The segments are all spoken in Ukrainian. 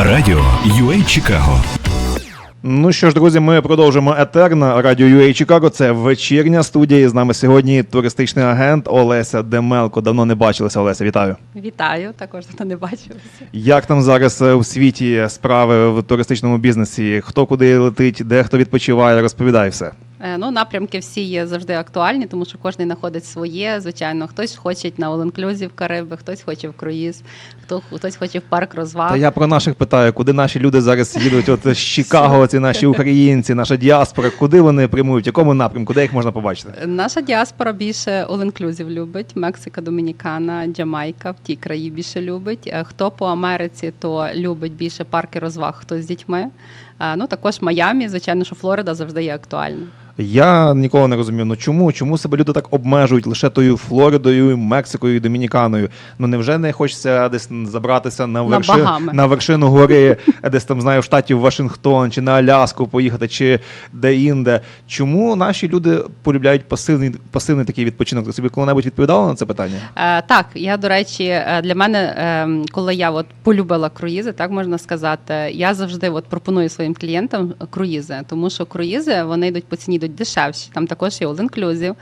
Радіо UA Чикаго. Ну що ж, друзі, ми продовжимо етер на радіо UA Чикаго. Це вечірня студія. І з нами сьогодні туристичний агент Олеся Демелко. Давно не бачилися. Олеся, вітаю. Вітаю, також хто не бачився. Як там зараз е, у світі справи в туристичному бізнесі? Хто куди летить, де хто відпочиває? Розповідай все. Е, Ну, напрямки всі є завжди актуальні, тому що кожен знаходить своє. Звичайно, хтось хоче на all-inclusive Кариби, хтось хоче в круїз, хто хтось хоче в парк розваг. Та я про наших питаю, куди наші люди зараз їдуть? От з Чикаго, ці наші українці, наша діаспора, куди вони прямують? В якому напрямку? Де їх можна побачити? Наша діаспора більше all-inclusive любить. Мексика, Домінікана, Джамайка в ті краї більше любить. Е, Хто по Америці, то любить більше парки розваг, хто з дітьми. Ну також Майамі, звичайно, що Флорида завжди є актуальна. Я ніколи не розумів, ну чому? Чому себе люди так обмежують лише тою Флоридою, Мексикою і Домініканою? Ну невже не хочеться десь забратися на, На верши... Багами. на вершину гори, десь там знаю, в штаті Вашингтон чи на Аляску поїхати, чи де-інде? Чому наші люди полюбляють пасивний, пасивний такий відпочинок? Ти собі коли-небудь відповідала на це питання? Е, так, я до речі, е, для мене, е, коли я от полюбила круїзи, так можна сказати, я завжди от пропоную своїм клієнтам круїзи, тому що круїзи вони йдуть по ціні йдуть дешевші. Там також є all-inclusive.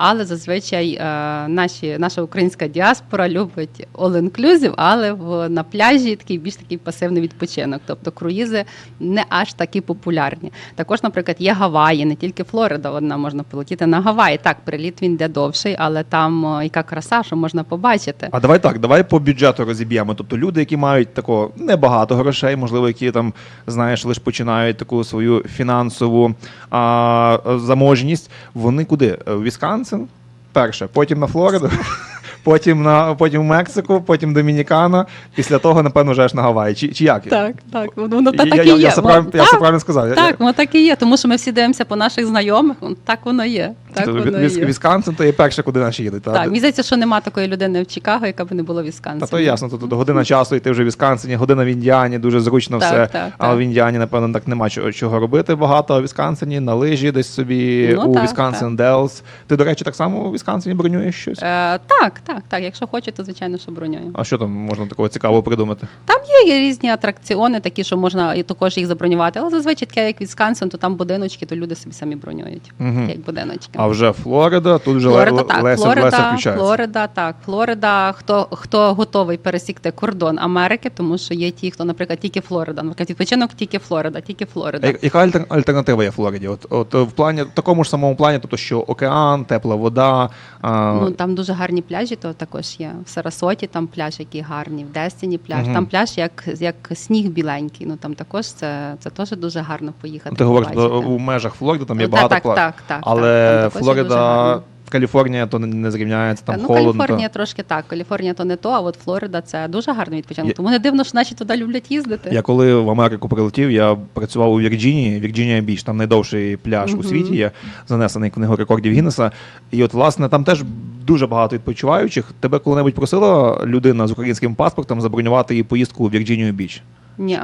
Але зазвичай е, наші, наша українська діаспора любить all-inclusive, але в, на пляжі такий більш такий пасивний відпочинок. Тобто круїзи не аж такі популярні. Також, наприклад, є Гаваї, не тільки Флорида, одна можна полетіти на Гаваї. Так, приліт він йде довший, але там о, яка краса, що можна побачити. А давай так, давай по бюджету розіб'ємо. Тобто люди, які мають такого небагато грошей, можливо, які там, знаєш, лише починають таку свою фінансову а, заможність, вони куди? В Вісконсин? Перше, потім на Флориду, потім на потім в Мексику, потім Домінікана. Після того, напевно, вже аж на Гаваї. Чи, чи як? Так, так, воно так, я, так я, і є. я, все правильно сказав. Так, воно так і є, тому що ми всі дивимося по наших знайомих, так воно є. Так Тобто воно Віс- є. Вісконсин то є перше, куди наші їдуть. та? Так, мені здається, що нема такої людини в Чикаго, яка б не була в Та то ясно, тут година часу, і ти вже в Вісконсині, година в Індіані, дуже зручно Так, все. так, Але так. в Індіані, напевно, так нема чого, чого робити багато, а в Вісконсині на лижі десь собі Ну, у так, Вісконсин Делс. Ти, до речі, так само у Вісконсині бронюєш щось? Е, так, так, так. Якщо хоче, то звичайно, що бронюємо. А що там можна такого цікавого придумати? Там є, є різні атракціони, такі, що можна і також їх забронювати. Але зазвичай таке, як Вісконсин, то там будиночки, то люди собі самі бронюють. Мгм. Як будиночки. А вже Флорида, тут вже Флорида, так, Леся, Флорида, Леся включається. Флорида, так, Флорида. Хто хто готовий пересікти кордон Америки, тому що є ті, хто, наприклад, тільки Флорида. Наприклад, відпочинок тільки Флорида, тільки Флорида. я- Яка альтер- альтернатива є Флориді? От, от в плані в такому ж самому плані, тобто що океан, тепла вода. А, Ну там дуже гарні пляжі, то також є. В Сарасоті там пляж, який гарний, в Дестіні пляж. Мгм. Там пляж як, як сніг біленький. Ну там також це, це теж дуже гарно поїхати. ти говориш побачити. у межах Флориди, там є Ну, багато так, пла- так, так, Але так, там Флорида. Каліфорнія то не, зрівняється, там ну, холодно. Каліфорнія трошки так. Каліфорнія то не то, а от Флорида це дуже гарний відпочинок. Я- Тому не дивно, що наші туди люблять їздити. Я коли в Америку прилетів, я працював у Вірджинії, Вірджинія Біч, там найдовший пляж у світі є, занесений книгу рекордів Гіннеса. І от, власне, там теж дуже багато відпочиваючих. Тебе коли-небудь просила людина з українським паспортом забронювати їй поїздку у Вірджинію Біч? Ні,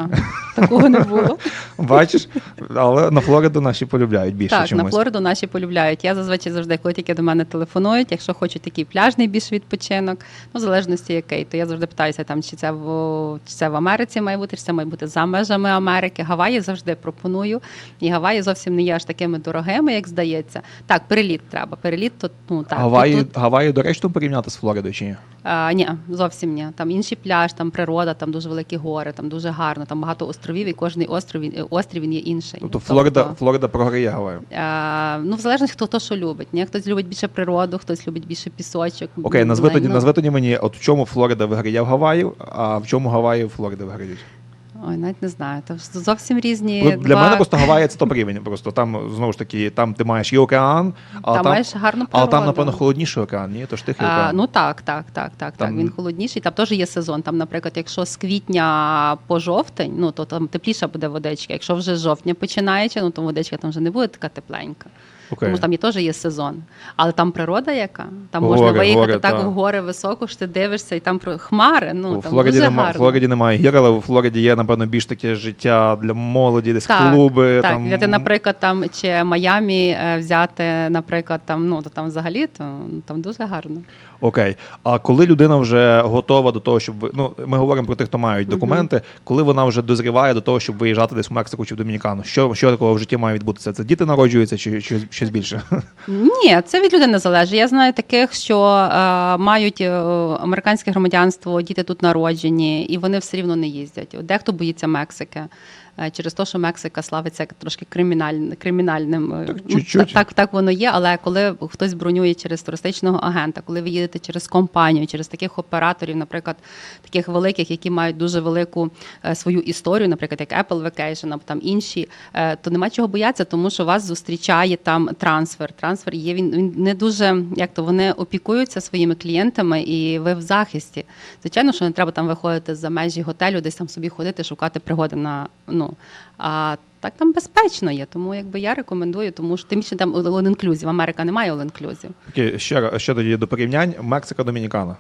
такого не було. Бачиш? Але на Флориду наші полюбляють більше так, чомусь. на Флориду наші полюбляють. Я зазвичай завжди, коли тільки до мене телефонують, якщо хочуть такий пляжний більш відпочинок, ну в залежності який, то я завжди питаюся, там чи це в чи це в Америці має бути, чи це має бути за межами Америки. Гаваї завжди пропоную. І Гаваї зовсім не є аж такими дорогими, як здається. Так, переліт треба. Переліт то ну так. Гаваї, тут- Гаваї доречно порівняти з Флоридою чи ні? А, ні, зовсім ні. Там інший пляж, там природа, там дуже великі гори, там дуже гарно, там багато островів, і кожний острів він, е, острів він є інший. Тобто Флорида, Флорида програє Гаваю. А, ну, в залежності, хто то що любить. Ні? Хтось любить більше природу, хтось любить більше пісочок. Окей, назви тоді, Ну, назви тоді мені, от в чому Флорида виграє в Гаваю, а в чому Гаваї Флорида виграють? Ой, навіть не знаю. Там зовсім різні. Ну, Для два... мене просто Гаваї це рівень. Просто там знову ж таки, там ти маєш і океан, але там, там, маєш гарну але природу. там, напевно, холодніший океан, ні? Тож тихий А, океан. ну так, так, так, так, Там- так. Він холодніший. Там теж є сезон. Там, наприклад, якщо з квітня по жовтень, ну то там тепліша буде водичка. Якщо вже з жовтня починаючи, ну то водичка там вже не буде така тепленька. Окей. Тому що там є теж є сезон. Але там природа яка? Там Гори, можна виїхати гори, так та. в гори високо, що ти дивишся, і там про хмари. Ну у там Флориді, дуже нема, гарно. Флориді немає гір, але у Флориді є, напевно, більш таке життя для молоді, десь Так, клуби. Так, там... ти, наприклад, там чи Майамі е, взяти, наприклад, там ну то там взагалі то ну, там дуже гарно. Окей. А коли людина вже готова до того, щоб ви- ну ми говоримо про тих, хто мають документи, коли вона вже дозріває до того, щоб виїжджати десь в Мексику чи в Домінікану, що, що такого в житті має відбутися? Це діти народжуються чи, чи щось більше? Ні, це від людини залежить. Я знаю таких, що е, мають е, американське громадянство, діти тут народжені, і вони все рівно не їздять. Дехто боїться Мексики. Е, Через те, що Мексика славиться як трошки криміналь, кримінальним. е, Так, ну, чуть-чуть. так, так воно є, але коли хтось бронює через туристичного агента, коли ви їдете через компанію, через таких операторів, наприклад, таких великих, які мають дуже велику е, свою історію, наприклад, як Apple Vacation або там інші, то нема чого боятися, тому що вас зустрічає там трансфер. Трансфер є він, він не дуже як то вони опікуються своїми клієнтами, і ви в захисті. Звичайно, що не треба там виходити за межі готелю, десь там собі ходити, шукати пригоди на ну а. Так там безпечно є, тому якби я рекомендую, тому що тим більше там all-inclusive. Америка немає all-inclusive. Ще, ще тоді до порівнянь Мексика, Домінікана.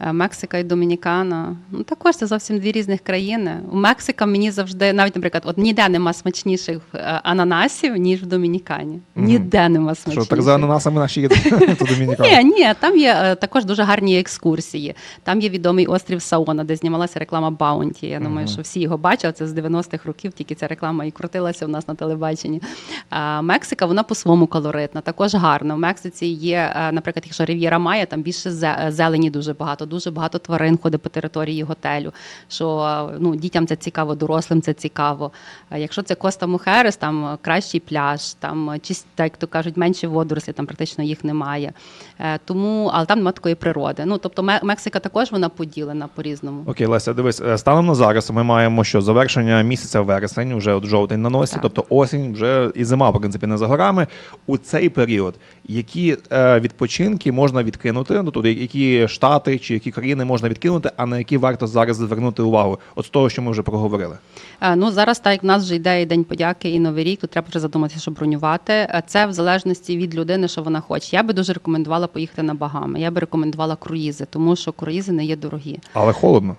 Е, Мексика і Домінікана. Ну також це зовсім дві різних країни. У Мексика мені завжди, навіть, наприклад, от ніде нема смачніших е, ананасів, ніж в Домінікані. Ніде нема Що так за ананасами наші їдуть до Домінікану? Ні, ні, там є е, також дуже гарні екскурсії. Там є відомий острів Саона, де знімалася реклама Баунті. Я думаю, що всі його бачили. Це з 90-х років, тільки ця реклама і крутилася у нас на телебаченні. А Мексика, вона по-своєму колоритна, також гарна. В Мексиці є, наприклад, якщо Рів'єра Майя, там більше зелені дуже багато, дуже багато тварин ходить по території готелю. Що ну, дітям це цікаво, дорослим це цікаво. Якщо це Коста Мухерес, там кращий пляж, там чист, так, то кажуть, менше водорослів, там практично їх немає. Е, Тому, але там немає такої природи. Ну тобто Мексика також вона поділена по-різному. Окей, Леся, дивись, е, станом на зараз ми маємо що завершення місяця вересень, вже от жовтень на носі, Так. тобто осінь, вже і зима, в принципі, не за горами. У цей період які е, відпочинки можна відкинути? Ну тобто, які штати чи які країни можна відкинути, а на які варто зараз звернути увагу? От з того, що ми вже проговорили. Е, Ну зараз, так як в нас вже йде і День подяки, і Новий рік, то треба вже задуматися, щоб бронювати. Е, Це в залежності від людини, що вона хоче. Я би дуже рекомендувала поїхати на Багами. Я би рекомендувала круїзи, тому що круїзи не є дорогі. Але холодно.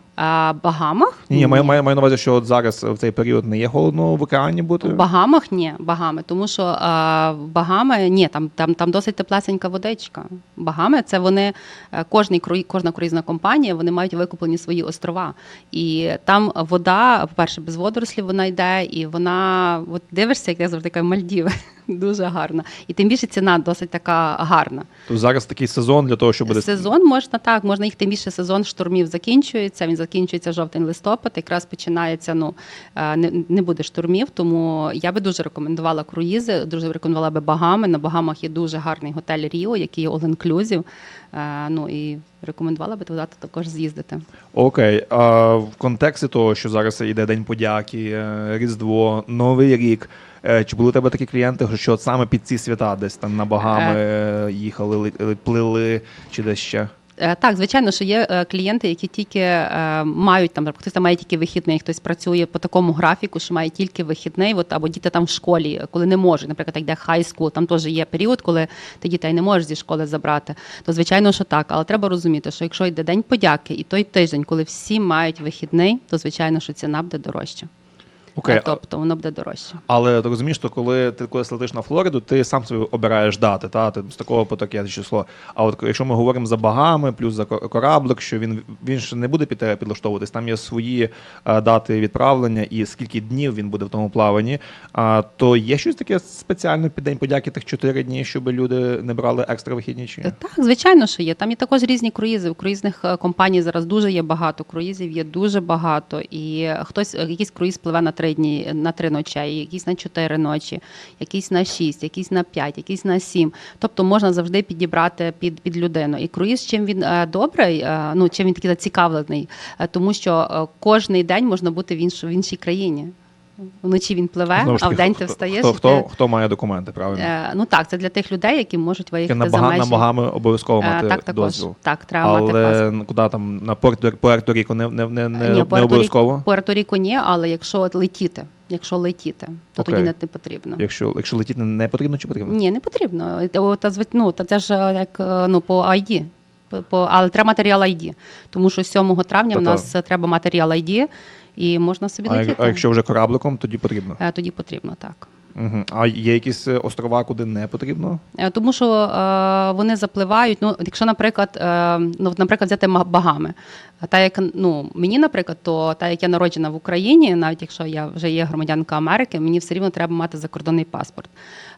Багамах Ні, ні, маю, маю, маю на увазі, що от зараз в цей період не є холодно в океані бути. В Багамах ні, Багами, тому що а, Багами ні, там, там, там досить теплесенька водичка. Багами це вони, е, кожний кожна круїзна компанія, вони мають викуплені свої острова. І там вода, по-перше, без водорослів вона йде, і вона от дивишся, як я завжди кажу, Мальдіви. Дуже гарна. І тим більше ціна досить така гарна. То зараз такий сезон для того, щоб буде Сезон можна так, можна їх тим більше сезон штурмів закінчується. Він закінчується жовтень-листопад. Якраз починається. Ну е, не, не буде штурмів. Тому я би дуже рекомендувала круїзи. Дуже рекомендувала би Багами. На Багамах є дуже гарний готель Ріо, який є all-inclusive. Е, Ну і рекомендувала би туди також з'їздити. Окей, а в контексті того, що зараз йде День подяки, е, Різдво, Новий рік. е, Чи були у тебе такі клієнти, що саме під ці свята десь там на Багами їхали, ли- плили чи десь ще? Е, Так, звичайно, що є е, клієнти, які тільки е, мають там, хтось там має тільки вихідний, хтось працює по такому графіку, що має тільки вихідний, от, або діти там в школі, коли не можуть, наприклад, як йде хай скул, там теж є період, коли ти дітей не можеш зі школи забрати. То звичайно, що так. Але треба розуміти, що якщо йде день подяки і той тиждень, коли всі мають вихідний, то звичайно, що ціна буде дорожча. Окей, Тобто воно буде дорожче. але ти розумієш, що коли ти колись летиш на Флориду, ти сам собі обираєш дати, та ти з такого по таке число. А от якщо ми говоримо за Багами, плюс за кораблик, що він він ж не буде під тебе підлаштовуватись, там є свої е, дати відправлення і скільки днів він буде в тому плаванні. А то є щось таке спеціальне під день подяки тих чотири дні, щоб люди не брали екстра вихідні чи ні? Е, Так, звичайно, що є. Там є також різні круїзи. У круїзних е, компаній зараз дуже є багато. Круїзів є дуже багато. І хтось якийсь круїз пливе на три дні, на три ночі, якісь на чотири ночі, якісь на шість, якісь на п'ять, якісь на сім. Тобто можна завжди підібрати під, під людину. І круїз, чим він е, добрий, е, ну чим він такий зацікавлений, Е, тому що е, кожний день можна бути в, інш, в іншій країні. Вночі він пливе, Знову ж а таки, вдень хто- ти встаєш. Хто, і хто, ти, хто має документи, правильно? е, ну так, це для тих людей, які можуть виїхати на, за Бага, межі. на Багами обов'язково Е, мати так, також. дозвіл. Так, треба мати паспорт. Але куди там на Пуерто, Пуерто Ріко не, не, не, не, Ні, не обов'язково. Пуерто-Ріко ні, але якщо от летіти, якщо летіти, то Окей. тоді не, не потрібно. Якщо, якщо летіти не потрібно чи потрібно? Ні, не потрібно. О, Та, зв- ну, та це ж е, як е, ну, по ID. По, по, але треба матеріал ID. Тому що 7 травня в Та-та. нас е, треба матеріал ID, і можна собі А, летіти. а якщо вже корабликом, тоді потрібно. Е, Тоді потрібно, так. Угу. А є якісь е, острова, куди не потрібно? Е, Тому що е, вони запливають. Ну, якщо, наприклад, е, ну, наприклад, взяти Багами. Та як ну мені, наприклад, то та як я народжена в Україні, навіть якщо я вже є громадянка Америки, мені все рівно треба мати закордонний паспорт.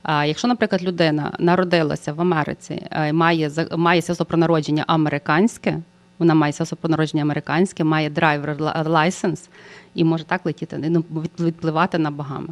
А якщо, наприклад, людина народилася в Америці, має має свідоцтво про народження американське, вона має свідоцтво про народження американське, має драйвер лайсенс і може так летіти, ну, від- відпливати на Багами.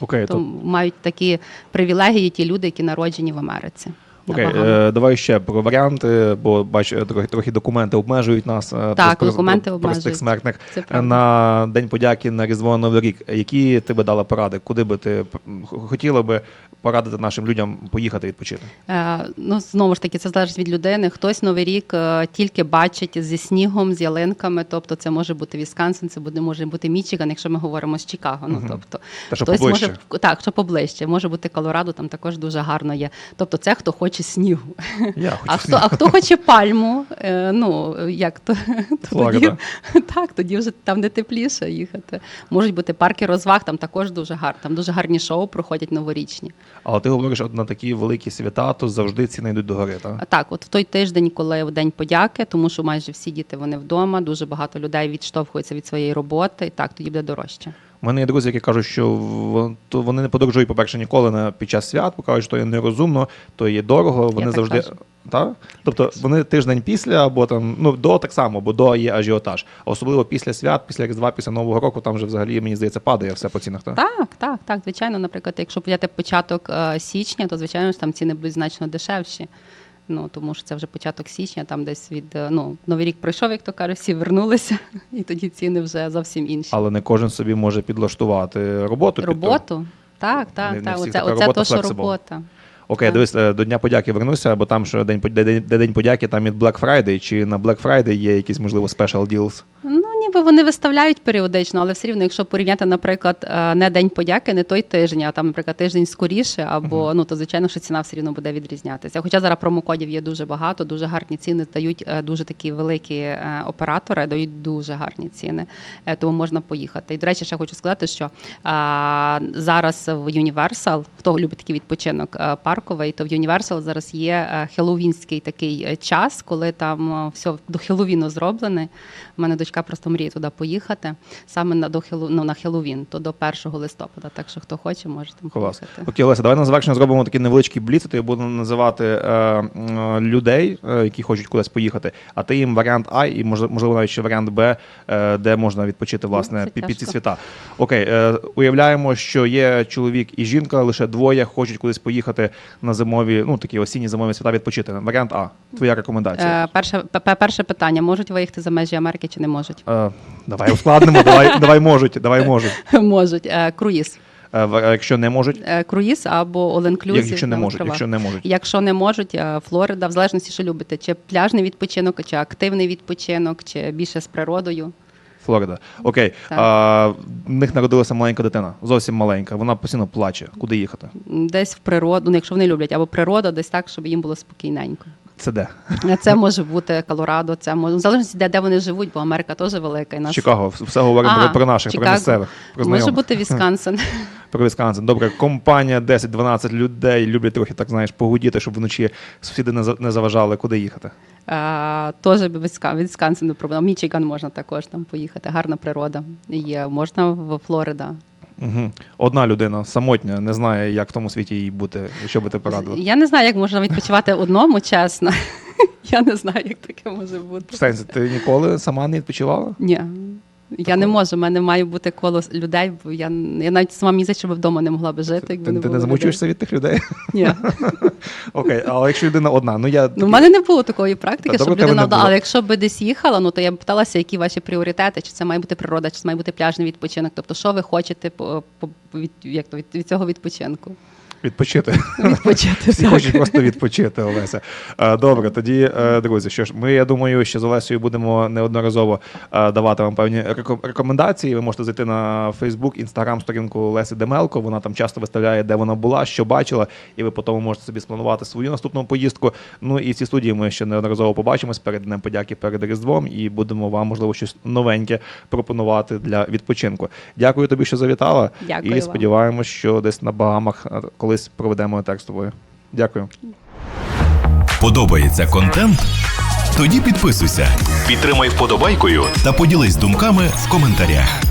Окей, То то мають такі привілегії ті люди, які народжені в Америці. Окей, е, давай ще про варіанти, бо бач, е, трохи, трохи документи обмежують нас. е, Так, про- документи про- обмежують. простих смертних. На День подяки на Різдво Новий рік. Які ти би дала поради? Куди би ти хотіла би порадити нашим людям поїхати відпочити? Е, ну, знову ж таки, це залежить від людини. Хтось новий рік е, тільки бачить зі снігом, з ялинками. Тобто, це може бути Вісконсин, це буде може бути Мічиган, якщо ми говоримо з Чикаго. Ну тобто, Та що хтось поближче. може так, що поближче, може бути Колорадо, там також дуже гарно є. Тобто, це хто хоче снігу. Я хочу А хто, а хто хоче пальму? Е, ну як то, то Флорида. тоді, так, тоді вже там де тепліше їхати. Можуть бути парки розваг, там також дуже гарно. Там дуже гарні шоу проходять новорічні. Але ти говориш, от на такі великі свята, то завжди ціни йдуть догори, так? Так, от в той тиждень, коли в день подяки, тому що майже всі діти вони вдома, дуже багато людей відштовхуються від своєї роботи, і так тоді буде дорожче. У мене є друзі, які кажуть, що вони не подорожують, по-перше, ніколи на під час свят, бо кажуть, що то є нерозумно, то є дорого. Вони так завжди. Так? Тобто вони тиждень після, або там, ну до так само, бо до є ажіотаж. А особливо після свят, після Різдва, після Нового року, там вже взагалі, мені здається, падає все по цінах. Так? Так, так, так. Звичайно, наприклад, якщо взяти початок е, січня, то звичайно ж там ціни будуть значно дешевші. Ну тому що це вже початок січня, там десь від е, ну новий рік пройшов, як то кажуть, всі вернулися, і тоді ціни вже зовсім інші. Але не кожен собі може підлаштувати роботу. під то. Роботу. Так, Не- так, не Оце, оце робота то, що робота. Окей, Так. дивись, е, до Дня подяки вернуся, бо там що день, под- де, де День подяки, там і Black Friday, чи на Black Friday є якісь, можливо, special deals? Ніби вони виставляють періодично, але все рівно, якщо порівняти, наприклад, е, не день подяки, не той тиждень, а там, наприклад, тиждень скоріше, або ну то звичайно, що ціна все рівно буде відрізнятися. Хоча зараз промокодів є дуже багато, дуже гарні ціни дають е, дуже такі великі е, оператори, дають дуже гарні ціни, тому можна поїхати. І до речі, ще хочу сказати, що а, зараз в Universal, хто любить такий відпочинок парковий, то в Universal зараз є хеллоуінський такий час, коли там все до Хеллоуіну зроблене. У мене дочка просто мріє туди поїхати саме на до Хелло- ну, на Хеллоуін, то до 1 листопада. Так що хто хоче, може там Клас. поїхати. Окей, Леся, давай на завершення зробимо такий невеличкий бліц, то я буду називати е, м, людей, е, які хочуть кудись поїхати, а ти їм варіант А і можливо можливо, навіть ще варіант Б, е, де можна відпочити власне Ну, це під, під ці тяжко. свята. Окей, е, уявляємо, що є чоловік і жінка, лише двоє хочуть кудись поїхати на зимові, ну такі осінні зимові свята відпочити. Варіант А. Твоя рекомендація. Е, перше, п- п- перше питання: можуть виїхати за межі Америки чи не можуть? Е, давай ускладнимо, давай, давай можуть, давай можуть. можуть. Е, круїз. Е, якщо не можуть, Е, круїз або all inclusive якщо не можуть, якщо не можуть. Якщо не можуть, е, Флорида, в залежності, що любите, чи пляжний відпочинок, чи активний відпочинок, чи більше з природою. Флорида. Окей. Так. А, в них народилася маленька дитина, зовсім маленька. Вона постійно плаче. Куди їхати? Десь в природу, ну якщо вони люблять, або природа, десь так, щоб їм було спокійненько. Це де? Це може бути Колорадо, це може в залежності, де, де вони живуть, бо Америка теж велика. І нас... Чикаго. Все говоримо Ага, про, наших, про місцевих, про Може бути Вісконсин. Про Вісконсин. Добре, компанія 10-12 людей люблять трохи, так знаєш, погудіти, щоб вночі сусіди не, за- не заважали, куди їхати. Е, Теж Вісконсин не проблема. Мічиган можна також там поїхати. Гарна природа. Є. Можна в Флорида. Угу. Одна людина самотня, не знає, як в тому світі їй бути, що би ти порадила. Я не знаю, як можна відпочивати одному, чесно. Я не знаю, як таке може бути. В сенсі, ти ніколи сама не відпочивала? Ні. Я не можу, в мене має бути коло людей, бо я, я навіть сама мені здається, щоб вдома не могла би жити. Якби Ти, не ти не замучуєшся від тих людей? Ні. Окей, але якщо людина одна, ну я Ну, в мене не було такої практики, щоб людина одна. Але якщо би десь їхала, ну то я б питалася, які ваші пріоритети, чи це має бути природа, чи це має бути пляжний відпочинок. Тобто, що ви хочете по, по від, як то, від, від цього відпочинку? Відпочити. Відпочити. Всі хочуть просто відпочити, Олеся. Е, Добре, тоді, е, друзі, що ж, ми, я думаю, що з Олесею будемо неодноразово е, давати вам певні реко- рекомендації. Ви можете зайти на Facebook, Instagram сторінку Леси Демелко. Вона там часто виставляє, де вона була, що бачила, і ви потім можете собі спланувати свою наступну поїздку. Ну і в цій студії ми ще неодноразово побачимось перед Днем подяки перед Різдвом і будемо вам, можливо, щось новеньке пропонувати для відпочинку. Дякую тобі, що завітала. Дякую і сподіваємось, що десь на Багамах е, колись проведемо так з тобою. Дякую. Подобається контент? Тоді підписуйся, підтримай вподобайкою та поділись думками в коментарях.